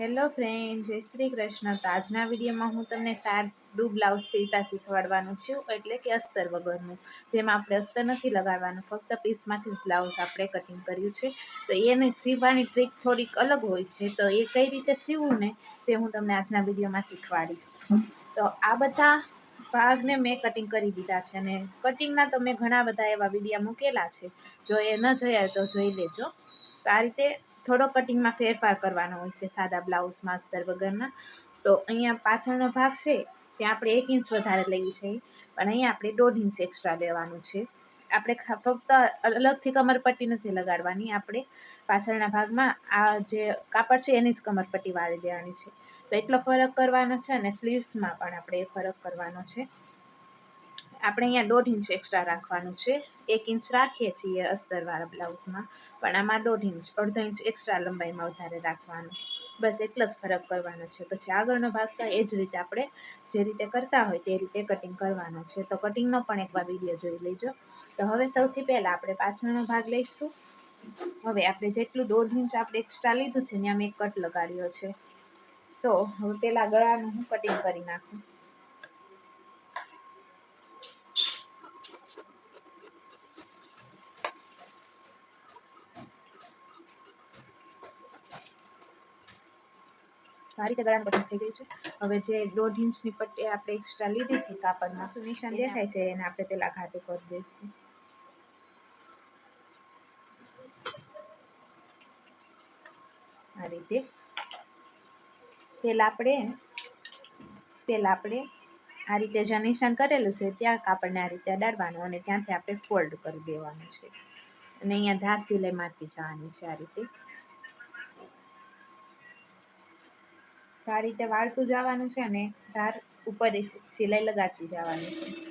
Hello friend, જય શ્રી કૃષ્ણ. તો આજના વિડીયોમાં હું તમને સાદું બ્લાઉઝ સીવતા શીખવાડવાનું છું, એટલે કે અસ્તર વગરનું. જેમાં આપણે અસ્તર નથી લગાડવાનું, ફક્ત પીસમાંથી જ બ્લાઉઝ આપણે કટિંગ કર્યું છે. તો એને સીવવાની ટ્રીક થોડીક અલગ હોય છે. તો એ કઈ રીતે સીવવું ને તે હું તમને આજના વિડીયોમાં શીખવાડીશ. તો આ બધા ભાગને મેં કટિંગ કરી દીધા છે અને કટિંગના તો મેં ઘણા બધા એવા વિડીયા મૂકેલા છે. જો એ ન જોયા તો જોઈ લેજો. તો આ રીતે થોડો કટિંગમાં ફેરફાર કરવાનો હોય છે સાદા બ્લાઉઝમાં અસ્તર વગરના. તો અહીંયા પાછળનો ભાગ છે, ત્યાં આપણે એક ઇંચ વધારે લઈએ છીએ. પણ અહીંયા આપણે દોઢ ઇંચ એક્સ્ટ્રા લેવાનું છે. આપણે ફક્ત અલગથી કમરપટ્ટી નથી લગાડવાની. આપણે પાછળના ભાગમાં આ જે કાપડ છે એની જ કમરપટ્ટી વાળી દેવાની છે. તો એટલો ફરક કરવાનો છે અને સ્લીવ્સમાં પણ આપણે એ ફરક કરવાનો છે. આપણે અહીંયા દોઢ ઇંચ એક્સ્ટ્રા રાખવાનું છે. એક ઇંચ રાખીએ છીએ અસ્તરવાળા બ્લાઉઝમાં, પણ આમાં દોઢ ઇંચ, અડધો ઇંચ એક્સ્ટ્રા લંબાઈમાં વધારે રાખવાનું. બસ એટલો જ ફરક કરવાનો છે. પછી આગળનો ભાગ તો એ જ રીતે આપણે જે રીતે કરતા હોય તે રીતે કટિંગ કરવાનો છે. તો કટિંગનો પણ એકવાર વીડિયો જોઈ લેજો. તો હવે સૌથી પહેલાં આપણે પાછળનો ભાગ લઈશું. હવે આપણે જેટલું દોઢ ઇંચ આપણે એક્સ્ટ્રા લીધું છે, ત્યાં મેં કટ લગાડ્યો છે. તો હવે પહેલાં ગળાનું હું કટિંગ કરી નાખું. આ રીતે ગળાનું કટિંગ થઈ ગયું છે. હવે જે દોઢ ઇંચની પટ્ટી આપણે એક્સ્ટ્રા લીધી હતી કાપડમાં શું નિશાન દેખાય છે એને આપણે પેલા ઘાટે કરી દઈશું. આ રીતે પેલા આપણે પેલા આપણે આ રીતે જ્યાં નિશાન કરેલું છે ત્યાં કાપડને આ રીતે અડાડવાનું અને ત્યાંથી આપણે ફોલ્ડ કરી દેવાનું છે. અને અહીંયા ધાર સિલાઈ મારતી જવાની છે આ રીતે તો આ રીતે વાળતું જવાનું છે અને ધાર ઉપર સિલાઈ લગાડતી જવાની છે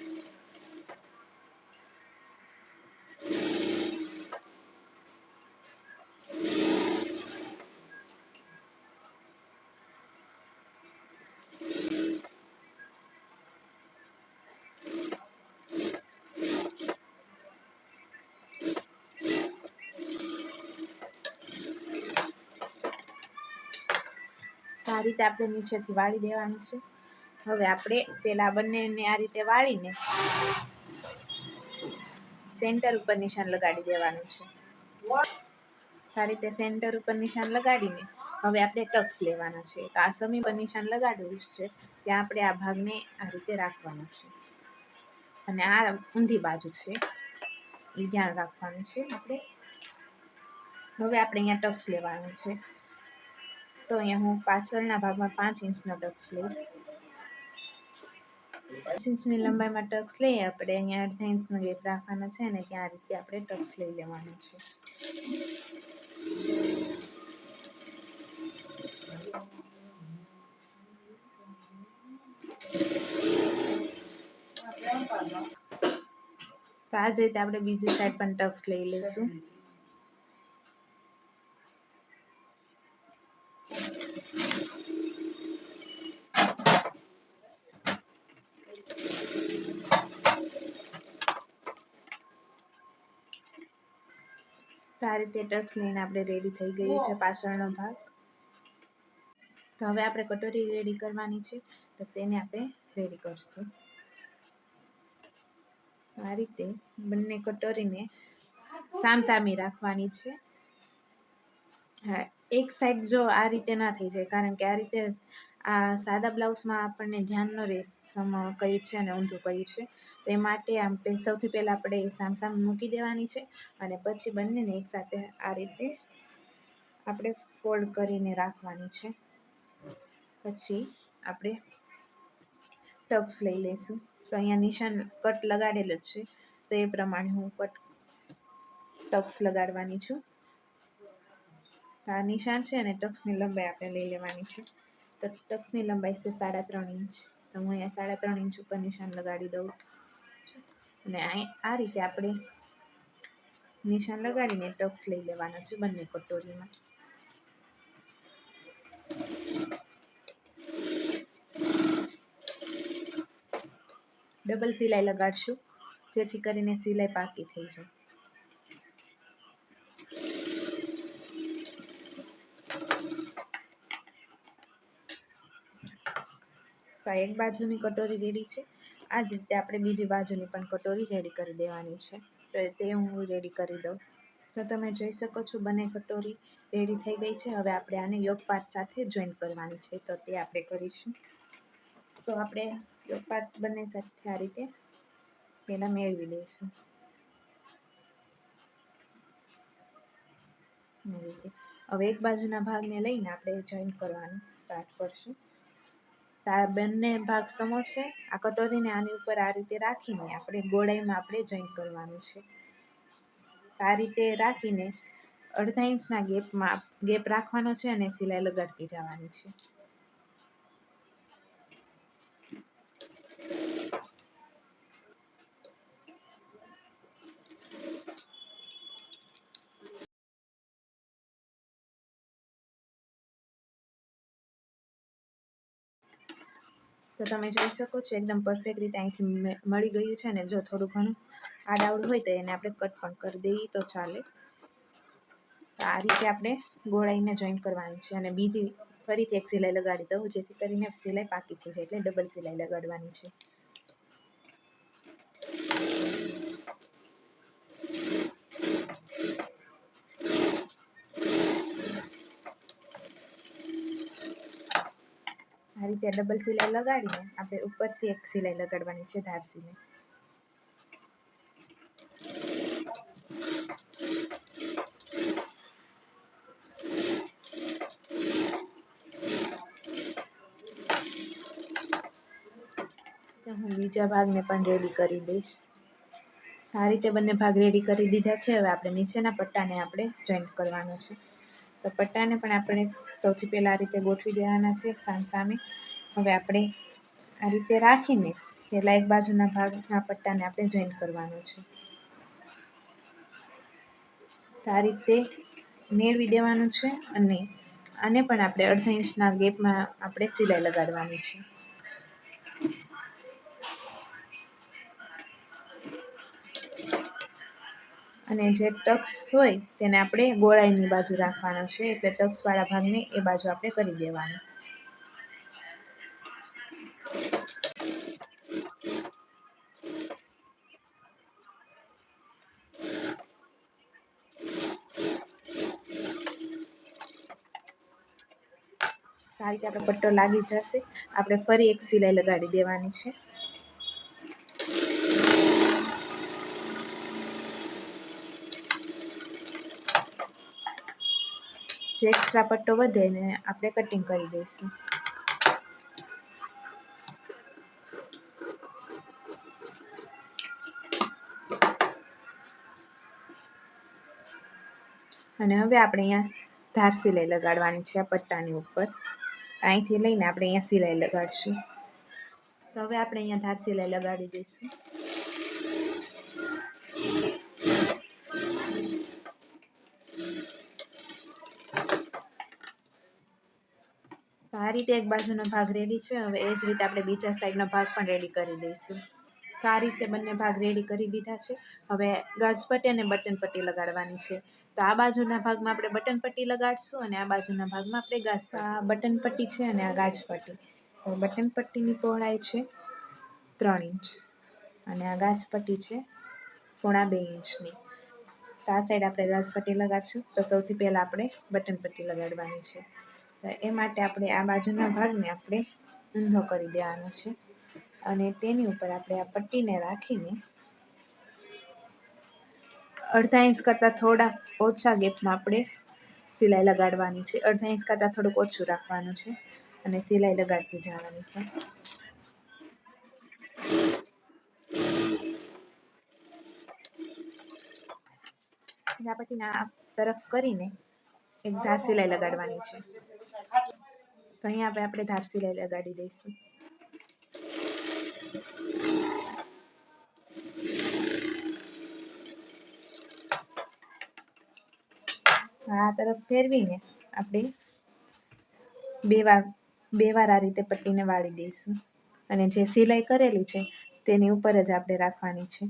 આ રીતે આપણે નીચેથી વાળી દેવાનું છે. હવે આપણે પેલા બંનેને આ રીતે વાળીને સેન્ટર ઉપર નિશાન લગાડી દેવાનું છે. આ રીતે સેન્ટર ઉપર નિશાન લગાડીને હવે આપણે ટક્સ લેવાના છે. તો આ સમી પર નિશાન લગાડવું છે. ત્યાં આપણે આ ભાગને આ રીતે રાખવાનો છે. અને આ ઊંધી બાજુ છે. એ ધ્યાન રાખવાનું છે આપણે. હવે આપણે અહીંયા ટક્સ લેવાનું છે. તો અહીંયા હું પાછળના ભાગમાં પાંચ ઇંચનો ટક્સ લઈશ. પાંચ ઇંચની લંબાઈમાં ટક્સ લઈએ, આપણે અહીંયા અડધા ઇંચનો ગેપ રાખવાનો છે અને ત્યાં રીતે આપણે ટક્સ લઈ લેવાનો છે. તો આ જ રીતે આપણે બીજી સાઈડ પણ ટક્સ લઈ લઈશું. તો આ રીતે ટક્સ લઈને આપણે રેડી થઈ ગયું છે પાછળનો ભાગ. તો હવે આપણે કટોરી રેડી કરવાની છે તો તેને આપણે રેડી કરશું. આ રીતે બંને કટોરીને સામસામી રાખવાની છે. હા એક સાઈડ જો આ રીતે ના થઈ જાય કારણ કે આ રીતે આ સાદા બ્લાઉઝમાં આપણને ધ્યાન ન રહે સમ છે અને ઊંધું કર્યું છે. તે માટે આમ સૌથી પહેલાં આપણે સામસામ મૂકી દેવાની છે અને પછી બંનેને એકસાથે આ રીતે આપણે ફોલ્ડ કરીને રાખવાની છે. પછી આપણે ટક્સ લઈ લઈશું. તો અહીંયા નિશાન કટ લગાડેલો છે. તો એ પ્રમાણે હું કટ ટક્સ લગાડવાની છું. આ નિશાન છે અને ટક્સની લંબાઈ આપણે લઈ લેવાની છે. તો ટક્સની લંબાઈ છે સાડા ત્રણ ઇંચ. તો હું અહીંયા સાડા ત્રણ ઇંચ ઉપર નિશાન લગાડી દઉં. અને આ રીતે આપણે નિશાન લગાડીને ટક્સ લઈ લેવાના છે બંને કટોરીમાં. ડબલ સિલાઈ લગાડશું, જેથી કરીને સિલાઈ પાકી થઈ જાય. એક બાજુની કટોરી રેડી છે. આ જ રીતે આપણે બીજી બાજુની પણ કટોરી રેડી કરી દેવાની છે. તો તે હું રેડી કરી દઉં. તો તમે જોઈ શકો છો બંને કટોરી રેડી થઈ ગઈ છે. હવે આપણે આને યોગ પાટ સાથે જોઈન કરવાની છે. તો તે આપણે કરીશું. તો આપણે યોગ બંને સાથે આ રીતે પહેલાં મેળવી લઈશું. હવે એક બાજુના ભાગને લઈને આપણે જોઈન કરવાનું સ્ટાર્ટ કરશું. તો બંને ભાગ સમો છે. આ કટોરીને આની ઉપર આ રીતે રાખીને આપણે ગોળાઈમાં આપણે જોઈન કરવાનું છે. આ રીતે રાખીને અડધા ઇંચના ગેપમાં ગેપ રાખવાનો છે અને સિલાઈ લગાડતી જવાની છે. તો તમે જોઈ શકો છો, એકદમ પરફેક્ટ રીતે અહીંથી મળી ગયું છે અને જો થોડું ઘણું આડાવડું હોય તો એને આપણે કટ પણ કરી દઈએ, તો ચાલે. આ રીતે આપણે ગોળાઈને જોઈન કરવાની છે અને બીજી ફરીથી એક સિલાઈ લગાડી દઉં, જેથી કરીને સિલાઈ પાકી થઈ જાય એટલે ડબલ સિલાઈ લગાડવાની છે. રીતે ડબલ સિલાઈ લગાડીને આપણે ઉપરથી એક સિલાઈ લગાડવાની છે ધાર હું બીજા ભાગને પણ રેડી કરી દઈશ. આ રીતે બંને ભાગ રેડી કરી દીધા છે, હવે આપણે નીચેના પટ્ટાને આપણે જોઈન્ટ કરવાનો છે. તો પટ્ટાને પણ આપણે સૌથી પહેલાં આ રીતે ગોઠવી દેવાના છે, સામ સામે. હવે આપણે આ રીતે રાખીને પહેલાં એક બાજુના ભાગના પટ્ટાને આપણે જોઈન કરવાનો છે. આ રીતે મેળવી દેવાનું છે અને આને પણ આપણે અડધા ઇંચના ગેપમાં આપણે સિલાઈ લગાડવાની છે. અને જે ટક્સ હોય તેને આપણે ગોળાઈની બાજુ રાખવાનો છે એટલે ટક્સવાળા ભાગને એ બાજુ આપણે કરી દેવાનું. રીતે આપણે પટ્ટો લાગી જશે. આપણે ફરી એક સિલાઈ લગાડી દેવાની છે. જે એક્સ્ટ્રા પટ્ટો વધે ને આપણે કટિંગ કરી દઈશું. અને હવે આપણે અહીંયા ધાર સિલાઈ લગાડવાની છે આ પટ્ટાની ઉપર. અહીંથી લઈને આપણે અહીંયા સિલાઈ લગાડીશું. તો હવે આપણે અહીંયા ધાર સિલાઈ લગાડી દઈશું. આ રીતે એક બાજુનો ભાગ રેડી છે. હવે એ જ રીતે આપણે બીજા સાઈડનો ભાગ પણ રેડી કરી દઈશું. તો આ રીતે બંને ભાગ રેડી કરી દીધા છે. હવે ગાજપટ્ટી અને બટન પટ્ટી લગાડવાની છે. તો આ બાજુના ભાગમાં આપણે બટન પટ્ટી લગાડશું અને આ બાજુના ભાગમાં આપણે ગાજ આ બટન પટ્ટી છે અને આ ગાજપટ્ટી. તો બટન પટ્ટીની પહોળાઈ છે ત્રણ ઇંચ અને આ ગાજપટ્ટી છે પોણા બે ઇંચની. તો આ સાઈડ આપણે ગાજપટ્ટી લગાડશું. તો સૌથી પહેલાં આપણે બટન પટ્ટી લગાડવાની છે. તો એ માટે આપણે આ બાજુના ભાગને આપણે ઊંધો કરી દેવાનો છે અને તેની ઉપર આપણે આ પટ્ટીને રાખીને અડધા ઇંચ કરતાં થોડા ઓછા ગેપમાં આપણે સિલાઈ લગાડવાની છે. અડધા ઇંચ કરતાં થોડુંક ઓછું રાખવાનું છે અને સિલાઈ લગાડતી જવાની છે. એના પછીના આ તરફ કરીને એક ધાર સિલાઈ લગાડવાની છે. તો અહીંયા આપણે આપણે ધાર સિલાઈ લગાડી દઈશું. આ તરફ ફેરવીને આપણે બે વાર બે વાર આ રીતે પટ્ટીને વાળી દઈશું. અને જે સિલાઈ કરેલી છે, તેની ઉપર જ આપણે રાખવાની છે.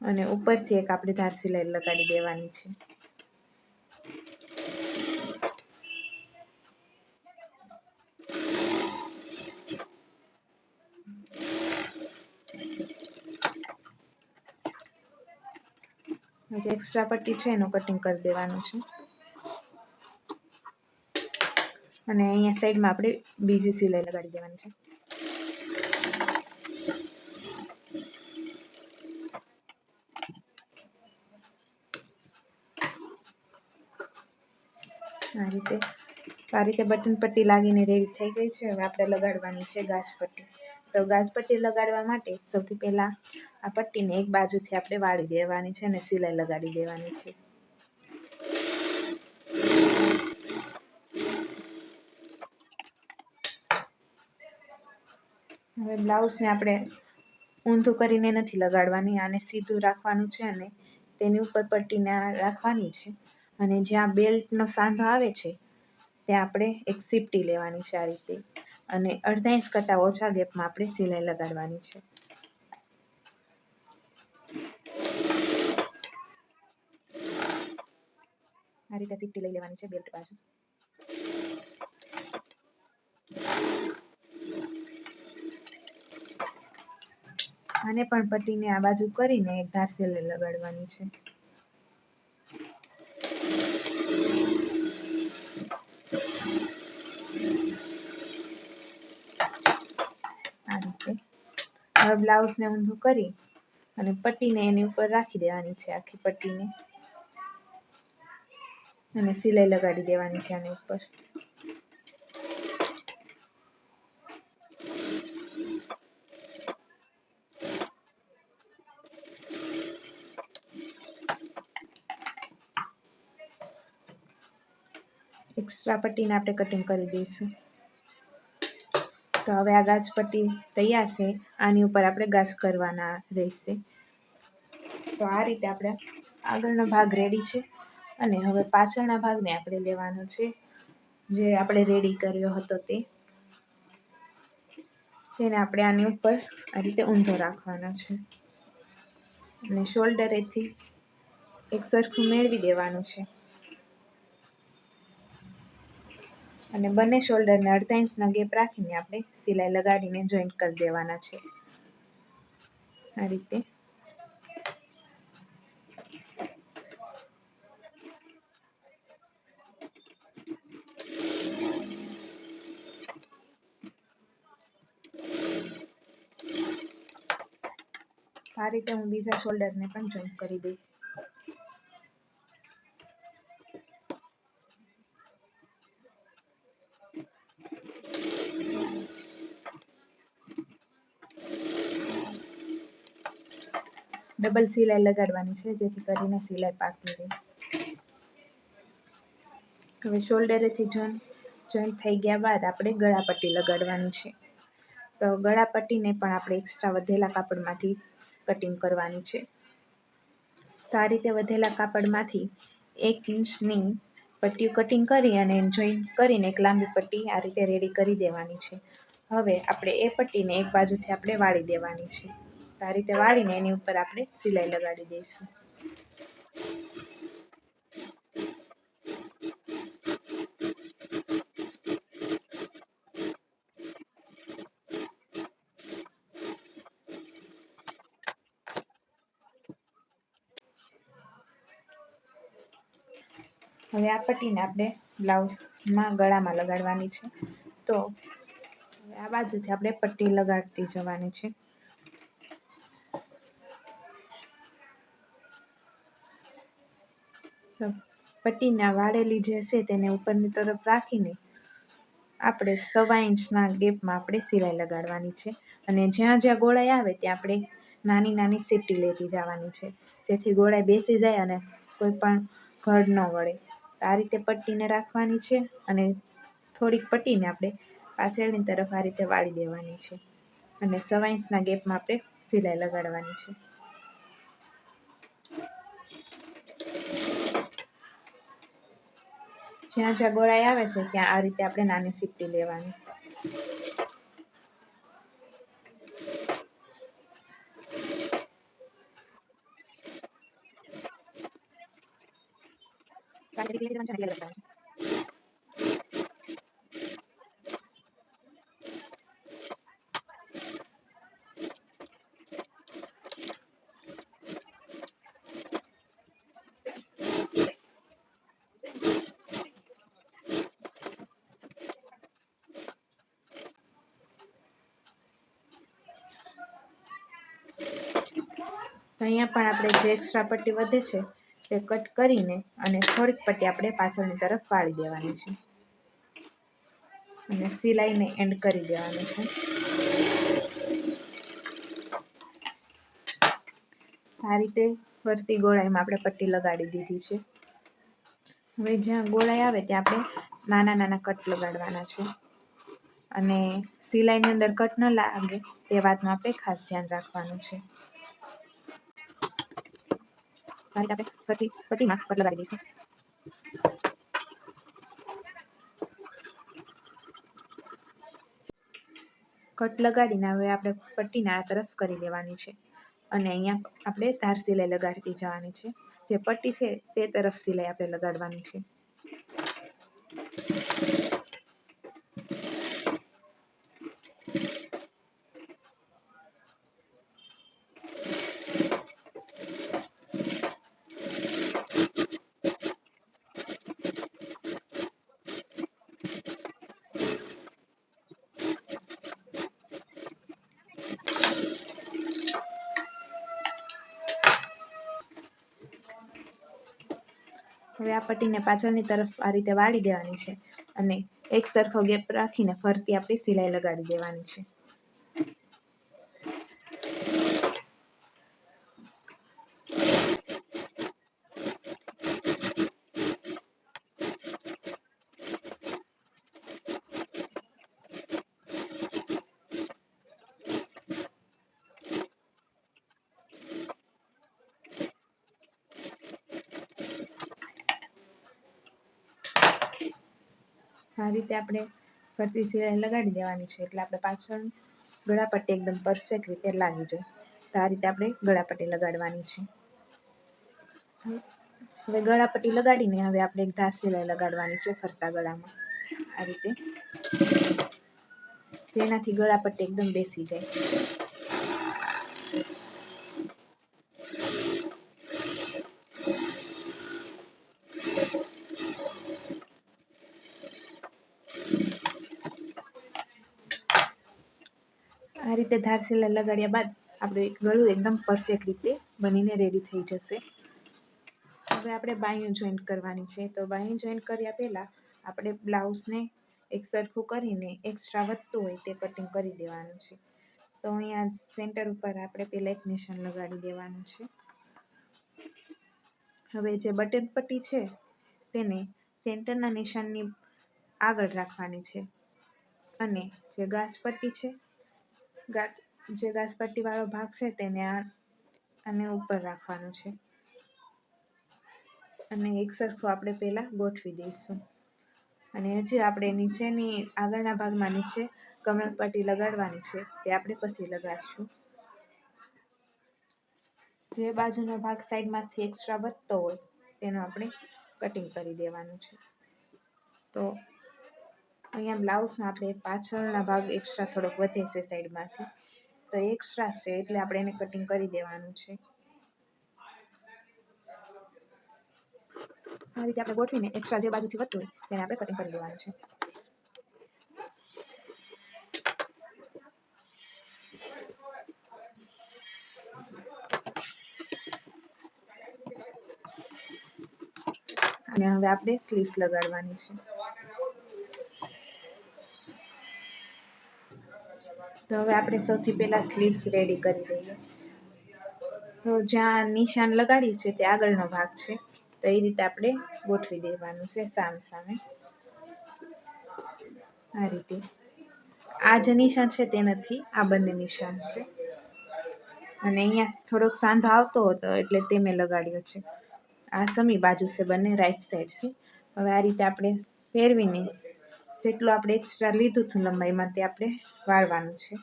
અને ઉપરથી એક આપણે ધાર સિલાઈ લગાડી દેવાની છે. જે એક્સ્ટ્રા પટ્ટી છે એનું કટિંગ કરી દેવાનું છે. અને અહીંયા સાઈડમાં આપણે બીજી સિલાઈ લગાડી દેવાની છે. આ રીતે આ રીતે બટન પટ્ટી લાગીને રેડી થઈ ગઈ છે. હવે આપણે લગાડવાની છે ગાજ પટ્ટી. તો ગાજ પટ્ટી લગાડવા માટે સૌથી પહેલાં આ પટ્ટીને એક બાજુથી આપણે વાળી દેવાની છે અને સિલાઈ લગાડી દેવાની છે. હવે બ્લાઉઝને આપણે ઊંધું કરીને નથી લગાડવાની, આને સીધું રાખવાનું છે અને તેની ઉપર પટ્ટીને રાખવાની છે. અને જ્યાં બેલ્ટનો સાંધો આવે છે, ત્યાં આપણે એક સીપટી લેવાની છે આ રીતે. અને અડધા ઇંચ કરતાં ઓછા ગેપમાં આપણે સિલાઈ લગાડવાની છે. આ રીતે સીપટી લઈ લેવાની છે બેલ્ટ બાજુ. આને પણ પટ્ટીને આ બાજુ કરીને એક ધાર સિલાઈ લગાડવાની છે આ રીતે હવે બ્લાઉઝને ઊંધું કરી અને પટ્ટીને એની ઉપર રાખી દેવાની છે, આખી પટ્ટીને. અને સિલાઈ લગાડી દેવાની છે આની ઉપર. એક્સ્ટ્રા પટ્ટીને આપણે કટિંગ કરી દઈશું. તો હવે આ ગાજ પટ્ટી તૈયાર છે. આની ઉપર આપણે ગાજ કરવાના રહેશે. તો આ રીતે આપણે આગળનો ભાગ રેડી છે અને હવે પાછળના ભાગને આપણે લેવાનો છે. જે આપણે રેડી કર્યો હતો તે. તેને આપણે આની ઉપર આ રીતે ઊંધો રાખવાનો છે. અને શોલ્ડરેથી એક સરખું મેળવી દેવાનું છે. અને બંને શોલ્ડરને અડધા ઇંચના ગેપ રાખીને આપણે સિલાઈ લગાડીને જોઈન્ટ કરી દેવાના છે. આ રીતે. આ રીતે હું બીજા શોલ્ડરને પણ જોઈન્ટ કરી દઈશ. ડબલ સિલાઈ લગાડવાની છે, જેથી કરીને સિલાઈ પાકી રહે. હવે શોલ્ડરેથી જોઈન જોઈન્ટ થઈ ગયા બાદ આપણે ગળાપટ્ટી લગાડવાની છે. તો ગળાપટ્ટીને પણ આપણે એક્સ્ટ્રા વધેલા કાપડમાંથી કટિંગ કરવાની છે. તો આ રીતે વધેલા કાપડમાંથી એક ઇંચની પટ્ટી કટિંગ કરી અને જોઈન કરીને એક લાંબી પટ્ટી આ રીતે રેડી કરી દેવાની છે. હવે આપણે એ પટ્ટીને એક બાજુથી આપણે વાળી દેવાની છે. આ રીતે વાળીને એની ઉપર આપણે સિલાઈ લગાડી દઈશું. હવે આ પટ્ટીને આપણે બ્લાઉઝમાં ગળામાં લગાડવાની છે. તો આ બાજુથી આપણે પટ્ટી લગાડતી જવાની છે. પટ્ટીના વાળેલી જે છે તેને ઉપરની તરફ રાખીને આપણે સવા ઇંચના ગેપમાં આપણે સિલાઈ લગાડવાની છે. અને જ્યાં જ્યાં ગોળાઈ આવે ત્યાં આપણે નાની નાની સીટી લેતી જવાની છે. જેથી ગોળાઈ બેસી જાય અને કોઈ પણ ઘડ ન વળે. આ રીતે પટ્ટીને રાખવાની છે અને થોડીક પટ્ટીને આપણે પાછળની તરફ આ રીતે વાળી દેવાની છે. અને સવા ઇંચના ગેપમાં આપણે સિલાઈ લગાડવાની છે. જ્યાં જ્યાં ગોળાઈ આવે છે ત્યાં આ રીતે આપણે નાની સીપડી લેવાની. કારણ કે અહીંયા પણ આપણે જે એક્સ્ટ્રા પટ્ટી વધે છે, તે કટ કરીને અને થોડીક પટ્ટી આપણે પાછળની તરફ વાળી દેવાની છે. અને સિલાઈને એન્ડ કરી દેવાની છે. આ રીતે ફરતી ગોળાઈમાં આપણે પટ્ટી લગાડી દીધી છે. હવે જ્યાં ગોળાઈ આવે ત્યાં આપણે નાના નાના કટ લગાડવાના છે. અને સિલાઈની અંદર કટ ન લાગે તે વાતનું આપણે ખાસ ધ્યાન રાખવાનું છે. આ રીતે આપણે પટ્ટીમાં કટ લગાવી દઈશું. કટ લગાડીને હવે આપણે પટ્ટીને આ તરફ કરી લેવાની છે. અને અહીંયા આપણે ધાર સિલાઈ લગાડતી જવાની છે. જે પટ્ટી છે તે તરફ સિલાઈ આપણે લગાડવાની છે. હવે આ પટ્ટીને પાછળની તરફ આ રીતે વાળી દેવાની છે અને એક સરખો ગેપ રાખીને ફરતી આપણી સિલાઈ લગાડી દેવાની છે. રીતે આપણે ફરતી સિલાઈ લગાડી દેવાની છે. એટલે આપણે પાછળ ગળાપટ્ટી એકદમ પરફેક્ટ રીતે લાગી જાય. તો આ રીતે આપણે ગળાપટ્ટી લગાડવાની છે. હવે ગળાપટ્ટી લગાડીને હવે આપણે એક ધાર સિલાઈ લગાડવાની છે ફરતા ગળામાં. આ રીતે. જેનાથી ગળાપટ્ટી એકદમ બેસી જાય આ રીતે ધાર સિલાઈ લગાડ્યા બાદ આપણે ગળું એકદમ પરફેક્ટ રીતે બનીને રેડી થઈ જશે. હવે આપણે બાયું જોઈન્ટ કરવાની છે. તો બાયું જોઈન્ટ કર્યા પહેલાં આપણે બ્લાઉઝને એક સરખું કરીને એક્સ્ટ્રા વધતું હોય તે કટિંગ કરી દેવાનું છે. તો અહીંયા સેન્ટર ઉપર આપણે પહેલાં એક નિશાન લગાડી દેવાનું છે. હવે જે બટન પટ્ટી છે તેને સેન્ટરના નિશાનની આગળ રાખવાની છે. અને જે ઘાસ પટ્ટી છે જે ઘાસપટ્ટીવાળો ભાગ છે તેને આ, આને ઉપર રાખવાનો છે. અને એક સરખું આપણે પહેલાં ગોઠવી દઈશું. અને હજી આપણે નીચેની આગળના ભાગમાં નીચે કમરપટ્ટી લગાડવાની છે, તે આપણે પછી લગાડશું. જે બાજુનો ભાગ સાઈડમાંથી એક્સ્ટ્રા વધતો હોય, તેનું આપણે કટિંગ કરી દેવાનું છે. તો અહીંયા બ્લાઉઝમાં આપણે પાછળના ભાગ એક્સ્ટ્રા થોડોક વધે છે સાઈડમાંથી તો એક્સ્ટ્રા છે એટલે આપણે એને કટિંગ કરી દેવાનું છે. આ રીતે આપણે ગોઠવીને એક્સ્ટ્રા જે બાજુથી વધતું હોય તેને આપણે કટિંગ કરી દેવાનું છે. અને હવે આપણે સ્લીવ્સ લગાડવાની છે. તો હવે આપણે સૌથી પહેલાં સ્લીવ્સ રેડી કરી દઈએ. તો જ્યાં નિશાન લગાડ્યું છે તે આગળનો ભાગ છે. તો એ રીતે આપણે ગોઠવી દેવાનું છે સામ સામે. આ રીતે. આ જે નિશાન છે તે નથી, આ બંને નિશાન છે. અને અહીંયા થોડોક સાંધો આવતો હતો એટલે તે મેં લગાડ્યો છે. આ સમી બાજુ છે બંને રાઈટ સાઈડ છે. હવે આ રીતે આપણે ફેરવીને જેટલું આપણે એક્સ્ટ્રા લીધું હતું લંબાઈમાં તે આપણે વાળવાનું છે.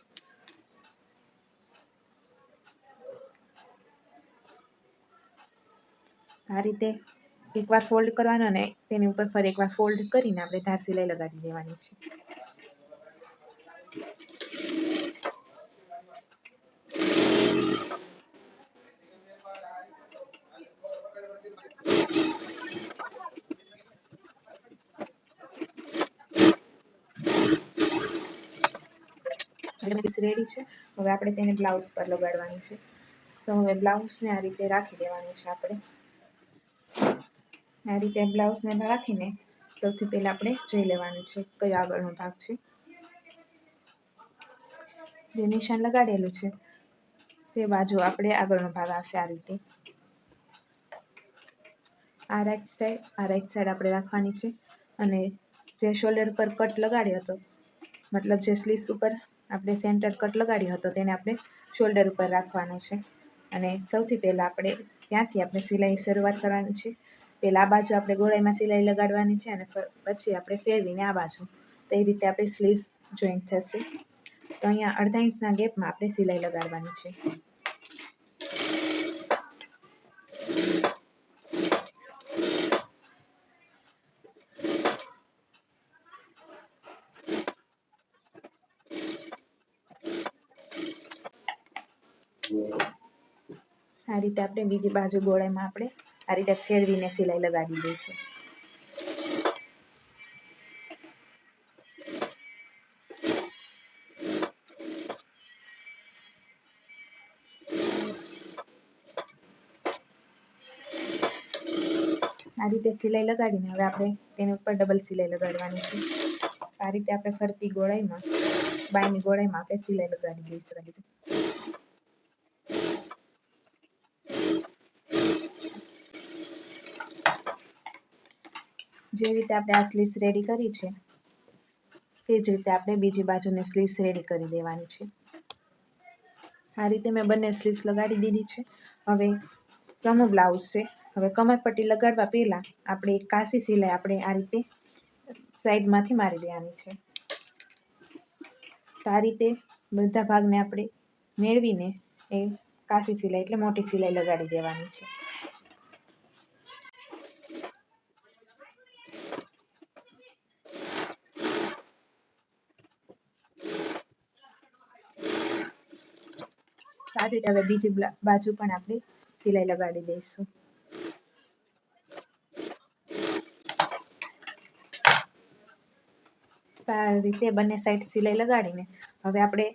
આ રીતે એકવાર ફોલ્ડ કરવાનો અને તેની ઉપર ફરી એકવાર ફોલ્ડ કરીને આપણે ધાર સિલાઈ લગાવી દેવાની છે. રેડી છે. હવે આપણે તેને બ્લાઉઝ પર લગાડવાની છે. તો હવે બ્લાઉઝને આ રીતે રાખી દેવાનું છે આપણે. આ રીતે બ્લાઉઝને રાખીને સૌથી પહેલાં આપણે જોઈ લેવાનું છે કયો આગળનો ભાગ છે. જે નિશાન લગાડેલું છે, તે બાજુ આપણે આગળનો ભાગ આવશે આ રીતે. આ રાઈટ સાઈડ આ રાઈટ સાઈડ આપણે રાખવાની છે. અને જે શોલ્ડર પર કટ લગાડ્યો હતો, મતલબ જે સ્લીવ્સ ઉપર આપણે સેન્ટર કટ લગાડ્યો હતો તેને આપણે શોલ્ડર ઉપર રાખવાનો છે. અને સૌથી પહેલાં આપણે ત્યાંથી આપણે સિલાઈ શરૂઆત કરવાની છે. પહેલાં આ બાજુ આપણે ગોળાઈમાં સિલાઈ લગાડવાની છે અને પછી આપણે ફેરવીને આ બાજુ. તો એ રીતે આપણે સ્લીવ્સ જોઈન્ટ થશે. તો અહીંયા અડધા ઇંચના ગેપમાં આપણે સિલાઈ લગાડવાની છે. આ રીતે આપણે બીજી બાજુ ગોળાઈમાં આપણે આ રીતે ફેરવીને સિલાઈ લગાવી દઈશું. આ રીતે સિલાઈ લગાડીને હવે આપણે તેની ઉપર ડબલ સિલાઈ લગાડવાની છે. આ રીતે આપણે ફરતી ગોળાઈમાં, બાયની ગોળાઈમાં આપણે સિલાઈ લગાડી દઈશું. જે રીતે આપણે આ સ્લીવ્સ રેડી કરી છે તે જ રીતે આપણે બીજી બાજુની સ્લીવ્સ રેડી કરી દેવાની છે. આ રીતે મેં બંને સ્લીવ્સ લગાડી દીધી છે. હવે સમૂહ બ્લાઉઝ છે. હવે કમરપટ્ટી લગાડવા પહેલાં આપણે એક કાસી સિલાઈ આપણે આ રીતે સાઈડમાંથી મારી દેવાની છે. તો આ રીતે બધા ભાગને આપણે મેળવીને એ કાસી સિલાઈ એટલે મોટી સિલાઈ લગાડી દેવાની છે. આ રીતે હવે બીજી બાજુ પણ આપણે સિલાઈ લગાડી દઈશું. સારી રીતે બંને સાઈડ સિલાઈ લગાડીને હવે આપણે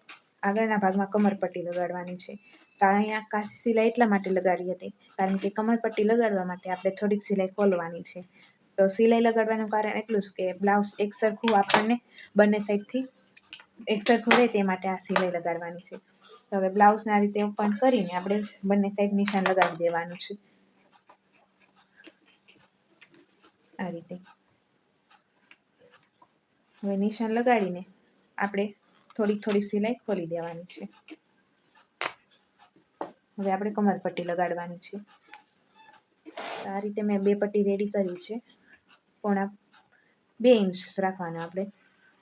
આગળના ભાગમાં કમરપટ્ટી લગાડવાની છે. તો અહીંયા કાસી સિલાઈ એટલા માટે લગાડી હતી, કારણ કે કમરપટ્ટી લગાડવા માટે આપણે થોડીક સિલાઈ ખોલવાની છે. તો સિલાઈ લગાડવાનું કારણ એટલું જ કે બ્લાઉઝ એક સરખું આપણને બંને સાઈડથી એક સરખું રહે તે માટે આ સિલાઈ લગાડવાની છે. તો હવે બ્લાઉઝને રીતે ઓપન કરીને આપણે બંને સાઈડ નિશાન લગાવી દેવાનું છે. આ રીતે. હવે નિશાન લગાડીને આપણે થોડીક થોડીક સિલાઈ ખોલી દેવાની છે. હવે આપણે કમર પટ્ટી લગાડવાની છે. આ રીતે મેં બે પટ્ટી રેડી કરી છે. પોણા બે ઇંચ રાખવાના આપણે.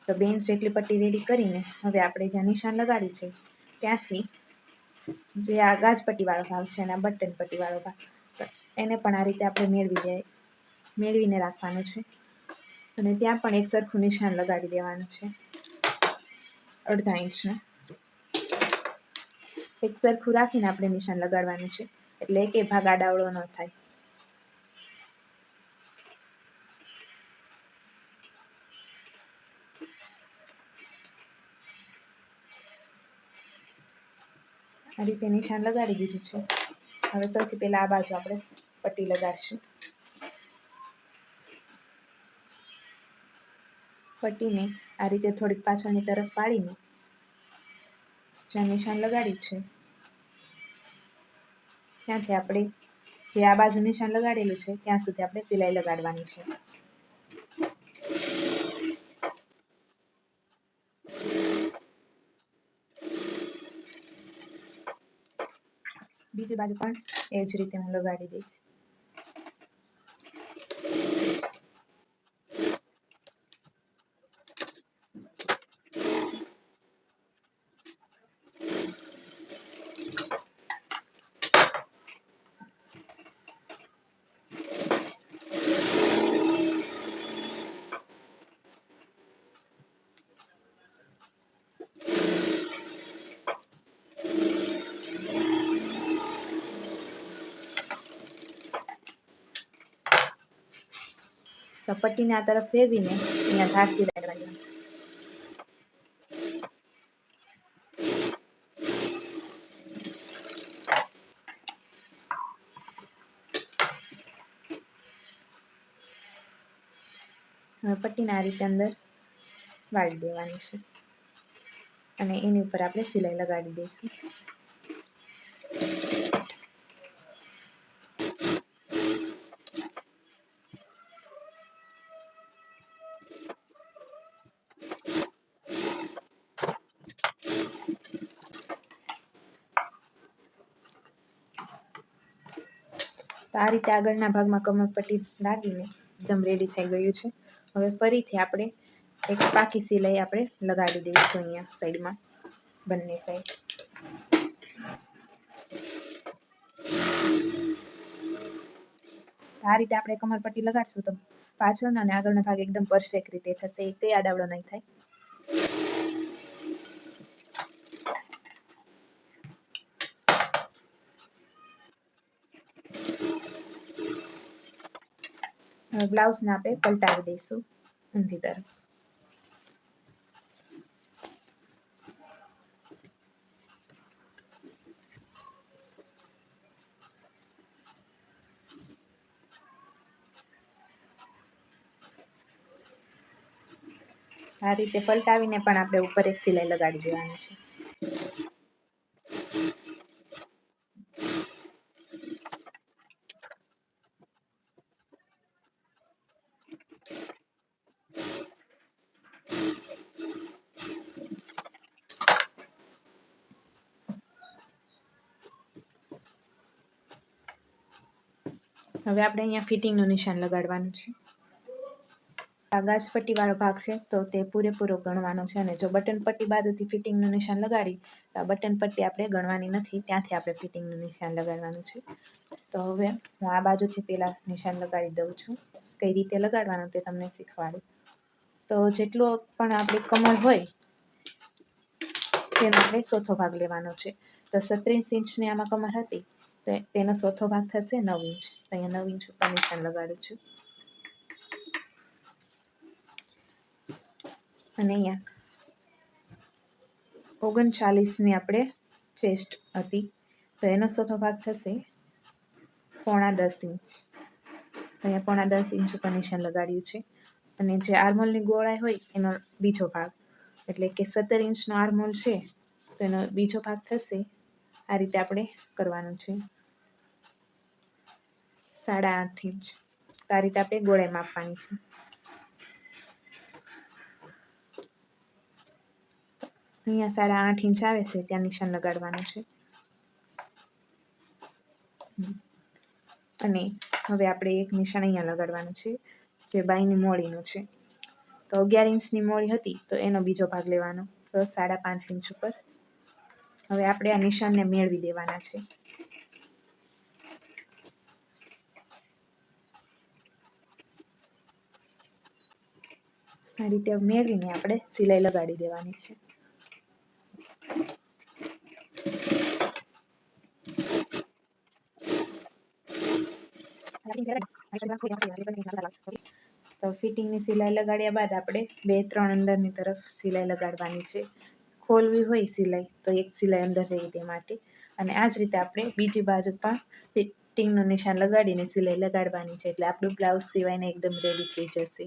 તો બે ઇંચ જેટલી પટ્ટી રેડી કરીને હવે આપણે જ્યાં નિશાન લગાડી છે ત્યાંથી જે આ ગાજપટ્ટીવાળો ભાગ છે અને આ બટન ભાગ એને પણ આ રીતે આપણે મેળવી જાય, મેળવીને રાખવાનું છે. અને ત્યાં પણ એક સરખું નિશાન લગાડી દેવાનું છે. અડધા ઇંચનું. એક સરખું રાખીને આપણે નિશાન લગાડવાનું છે. એટલે એકે ભાગ આડાવડો ન થાય. આ રીતે નિશાન લગાડી દીધું છે. હવે સૌથી પહેલાં આ બાજુ આપણે પટ્ટી લગાડશું. પટ્ટીને આ રીતે થોડીક પાછળની તરફ પાડીને જ્યાં નિશાન લગાડ્યું છે, ત્યાંથી આપણે જે આ બાજુ નિશાન લગાડેલું છે, ત્યાં સુધી આપણે સિલાઈ લગાડવાની છે. બીજી બાજુ પણ એ જ રીતે હું લગાડી દઈશ. પટ્ટીને આ તરફ ફેરવીને અહીંયા ધારથી રાખવાની. હવે પટ્ટીને આ રીતે અંદર વાળી દેવાની છે. અને એની ઉપર આપણે સિલાઈ લગાડી દઈશું. તો આ રીતે આગળના ભાગમાં કમરપટ્ટી લાગીને એકદમ રેડી થઈ ગયું છે. હવે ફરીથી આપણે એક પાકી સિલાઈ આપણે લગાડી દઈશું અહીંયા સાઈડમાં બંને સાઈડ આ રીતે આપણે કમરપટ્ટી લગાડશું તો પાછળના અને આગળના ભાગ એકદમ પરફેક્ટ રીતે થશે, એ કઈ આડાવડો નહીં થાય. બ્લાઉઝને આપણે પલટાવી દઈશું ઊંધી તરફ. આ રીતે પલટાવીને પણ આપણે ઉપર એક સિલાઈ લગાડી દેવાની છે. હવે આપણે અહીંયા ફિટિંગનું નિશાન લગાડવાનું છે. આ ગાજપટ્ટી ભાગ છે, તો તે પૂરેપૂરો ગણવાનો છે અને જો બટન પટ્ટી બાજુથી ફિટિંગનું નિશાન લગાડી, તો આ બટન પટ્ટી આપણે ગણવાની નથી, ત્યાંથી આપણે ફિટિંગનું નિશાન લગાડવાનું છે. તો હવે હું આ બાજુથી પહેલાં નિશાન લગાડી દઉં છું. કઈ રીતે લગાડવાનું તે તમને શીખવાડું. તો જેટલો પણ આપણી કમર હોય, તેનો આપણે ચોથો ભાગ લેવાનો છે. તો સત્રીસ ઇંચની આમાં કમર હતી તો તેનો ચોથો ભાગ થશે નવ ઇંચ અહીંયા નવ ઇંચ ઉપર નિશાન લગાડું છું અને અહીંયા ઓગણચાલીસની આપણે ચેસ્ટ હતી તો એનો ચોથો ભાગ થશે પોણા દસ ઇંચ અહીંયા પોણા દસ ઇંચ ઉપર નિશાન લગાડ્યું છે અને જે આર્મોલની ગોળાઈ હોય એનો બીજો ભાગ એટલે કે સત્તર ઇંચનો આર્મોલ છે તો એનો બીજો ભાગ થશે આ રીતે આપણે કરવાનું છે. સાડા આઠ ઇંચ આ રીતે આપણે ગોળાઈ માપવાની છે. અહીંયા સાડા આઠ ઇંચ આવે છે, ત્યાં નિશાન લગાડવાનું છે. અને હવે આપણે એક નિશાન અહીંયા લગાડવાનું છે, જે બાઈની મોળીનું છે. તો અગિયાર ઇંચની મોળી હતી, તો એનો બીજો ભાગ લેવાનો. તો સાડા પાંચ ઇંચ ઉપર હવે આપણે આ નિશાનને મેળવી દેવાના છે. આ રીતે મેળવીને આપણે સિલાઈ લગાડી દેવાની છે. તો ફિટિંગની સિલાઈ લગાડ્યા બાદ આપણે બે ત્રણ અંદરની તરફ સિલાઈ લગાડવાની છે. ખોલવી હોય સિલાઈ. તો એક સિલાઈ અંદર રહે તે માટે. અને આ જ રીતે આપણે બીજી બાજુ પણ ફિટિંગનું નિશાન લગાડીને સિલાઈ લગાડવાની છે. એટલે આપણું બ્લાઉઝ સિવાયને એકદમ રેડી થઈ જશે.